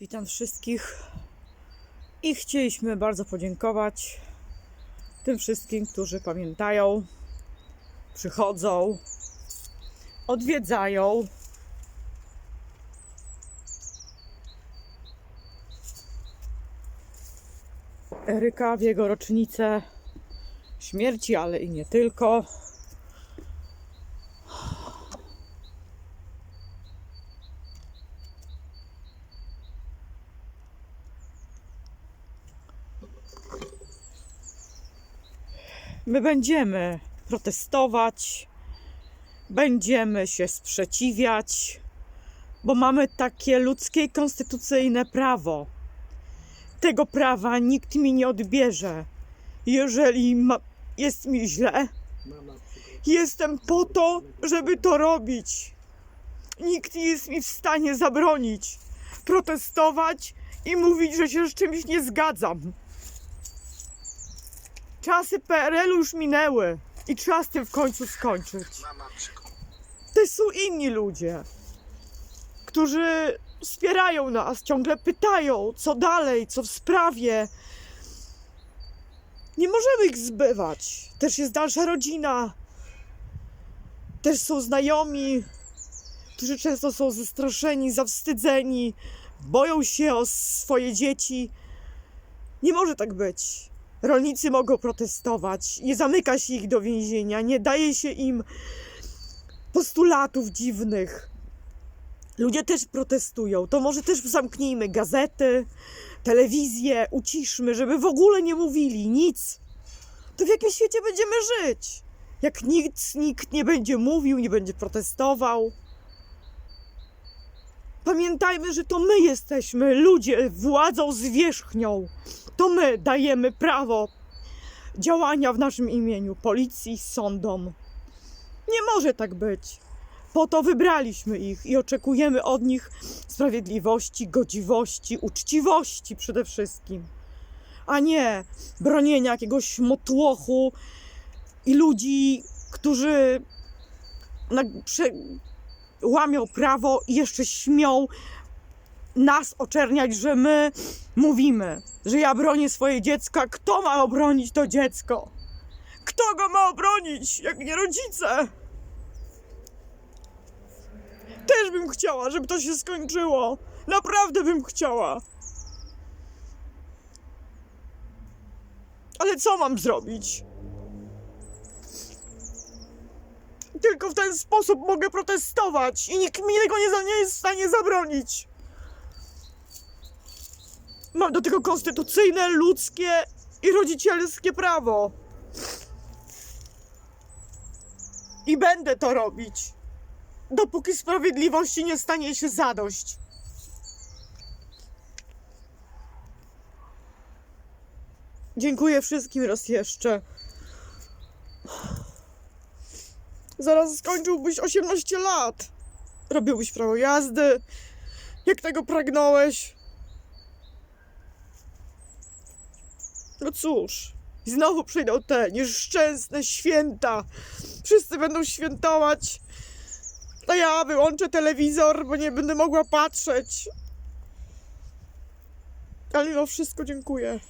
Witam wszystkich i chcieliśmy bardzo podziękować tym wszystkim, którzy pamiętają, przychodzą, odwiedzają. Eryka w jego rocznicę śmierci, ale i nie tylko. My będziemy protestować, będziemy się sprzeciwiać, bo mamy takie ludzkie konstytucyjne prawo. Tego prawa nikt mi nie odbierze. Jeżeli ma, jest mi źle, jestem po to, żeby to robić. Nikt nie jest mi w stanie zabronić protestować i mówić, że się z czymś nie zgadzam. Czasy PRL-u już minęły i trzeba z tym w końcu skończyć. To są inni ludzie, którzy wspierają nas, ciągle pytają, co dalej, co w sprawie. Nie możemy ich zbywać. Też jest dalsza rodzina. Też są znajomi, którzy często są zastraszeni, zawstydzeni, boją się o swoje dzieci. Nie może tak być. Rolnicy mogą protestować, nie zamyka się ich do więzienia, nie daje się im postulatów dziwnych. Ludzie też protestują. To może też zamknijmy gazety, telewizję, uciszmy, żeby w ogóle nie mówili nic. To w jakim świecie będziemy żyć? Jak nic, nikt nie będzie mówił, nie będzie protestował. Pamiętajmy, że to my jesteśmy ludzie władzą zwierzchnią. To my dajemy prawo działania w naszym imieniu policji, sądom. Nie może tak być. Po to wybraliśmy ich i oczekujemy od nich sprawiedliwości, godziwości, uczciwości przede wszystkim. A nie bronienia jakiegoś motłochu i ludzi, którzy na, prze, łamią prawo i jeszcze śmią nas oczerniać, że my mówimy, że ja bronię swoje dziecka. Kto ma obronić to dziecko? Kto go ma obronić, jak nie rodzice? Też bym chciała, żeby to się skończyło. Naprawdę bym chciała. Ale co mam zrobić? Tylko w ten sposób mogę protestować i nikt mi tego nie, nie jest w stanie zabronić. Mam do tego konstytucyjne, ludzkie i rodzicielskie prawo. I będę to robić, dopóki sprawiedliwości nie stanie się zadość. Dziękuję wszystkim raz jeszcze. Zaraz skończyłbyś 18 lat. Robiłbyś prawo jazdy. Jak tego pragnąłeś. No cóż, znowu przyjdą te nieszczęsne święta. Wszyscy będą świętować. A ja wyłączę telewizor, bo nie będę mogła patrzeć. Ale mimo wszystko dziękuję.